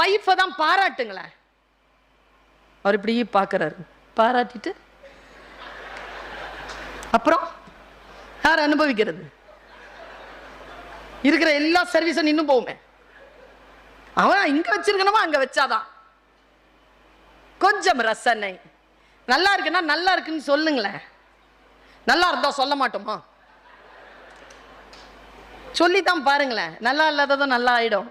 Wifi தான் பாராட்டுங்களேன். அவர் இப்படி பார்க்கறாரு. பாராட்டிட்டு அப்புறம் யார் அனுபவிக்கிறது? இருக்கிற எல்லா சர்வீஸும் இன்னும் போகுமே. அவன் இங்க வச்சிருக்கணுமா? அங்க வச்சாதான். கொஞ்சம் ரசனை. நல்லா இருக்குன்னா நல்லா இருக்குன்னு சொல்லுங்களேன். நல்லா இருந்தா சொல்ல மாட்டோமா? சொல்லித்தான் பாருங்களேன். நல்லா இல்லாததும் நல்லா ஆயிடும்.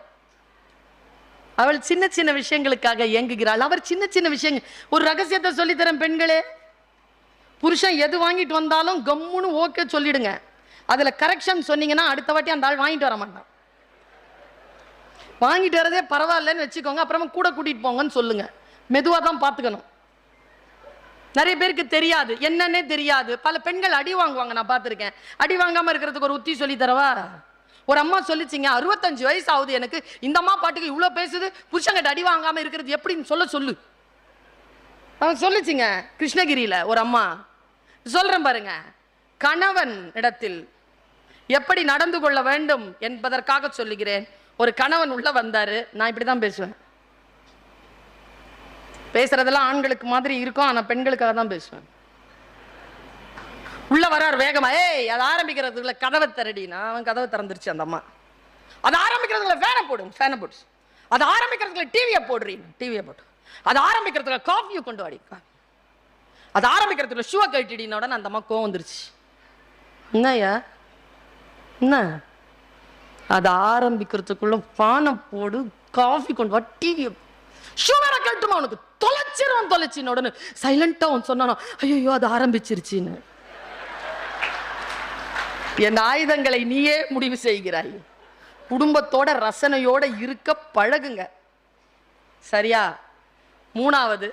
அவள் சின்ன சின்ன விஷயங்களுக்காக இயங்குகிறாள். அவர் சின்ன சின்ன விஷயங்கள் ஒரு ரகசியத்தை சொல்லித்தரேன் பெண்களே. புருஷன் எது வாங்கிட்டு வந்தாலும் கம்முன்னு ஓகே சொல்லிடுங்க. அதில் கரெக்ஷன் சொன்னீங்கன்னா அடுத்த வாட்டி அந்த ஆள் வாங்கிட்டு வர மாட்டான். வாங்கிட்டு வரதே பரவாயில்லன்னு வச்சுக்கோங்க அப்புறமா கூட கூட்டிட்டு போங்கன்னு சொல்லுங்க. மெதுவாக தான் பார்த்துக்கணும் நிறைய பேருக்கு தெரியாது. என்னன்னே தெரியாது. பல பெண்கள் அடி வாங்குவாங்க நான் பார்த்துருக்கேன். அடி வாங்காமல் இருக்கிறதுக்கு ஒரு உத்தி சொல்லி தரவா? ஒரு அம்மா சொல்லிச்சிங்க அறுபத்தஞ்சு வயசு ஆகுது எனக்கு. இந்த அம்மா பாட்டுக்கு இவ்வளோ பேசுது புருஷங்கிட்ட அடி வாங்காமல் இருக்கிறது எப்படின்னு சொல்ல சொல்லு. அவன் சொல்லிச்சிங்க கிருஷ்ணகிரியில் ஒரு அம்மா. சொல்கிறேன் பாருங்க கணவன் இடத்தில் எப்படி நடந்து கொள்ள வேண்டும் என்பதற்காக சொல்லுகிறேன். ஒரு கணவன் உள்ள வந்தார் நான் இப்படி தான் பேசுவேன். பேசுறதெல்லாம் ஆண்களுக்கு மாதிரி இருக்கும் ஆனால் பெண்களுக்காக தான் பேசுவேன். உள்ள வரார் வேகமா. ஏய் அது ஆரம்பிக்கிறதுக்குள்ள கதவை திரடினா அவன் கதவை திறந்துருச்சு அந்த அம்மா. அது ஆரம்பிக்கிறதுக்குள்ள ஃபேனை போடும் ஃபேனை போட்டு அது ஆரம்பிக்கிறதுக்குள்ள டிவியை போடுறீங்க டிவியை போட்டு அது ஆரம்பிக்கிறதுக்குள்ள காஃபியை கொண்டு வாடி. அது ஆரம்பிக்கிறதுக்குள்ள ஷூவை கட்டிடின உடனே அந்த அம்மா கோவம் வந்துருச்சு. என்னையா என்ன? அது ஆரம்பிக்கிறதுக்குள்ள பானை போடு காஃபி கொண்டு வா டிவியை ஷுகரை கட்டுமா உனக்கு? தொலைச்சிரும் தொலைச்சின்னு உடனே. சைலண்டா அவன் சொன்னானோ ஐயோ அது ஆரம்பிச்சிருச்சின்னு. என் ஆயுதங்களை நீயே முடிவு செய்கிறாய். குடும்பத்தோட ரசனையோட இருக்க பழகுங்க. சரியா? மூணாவது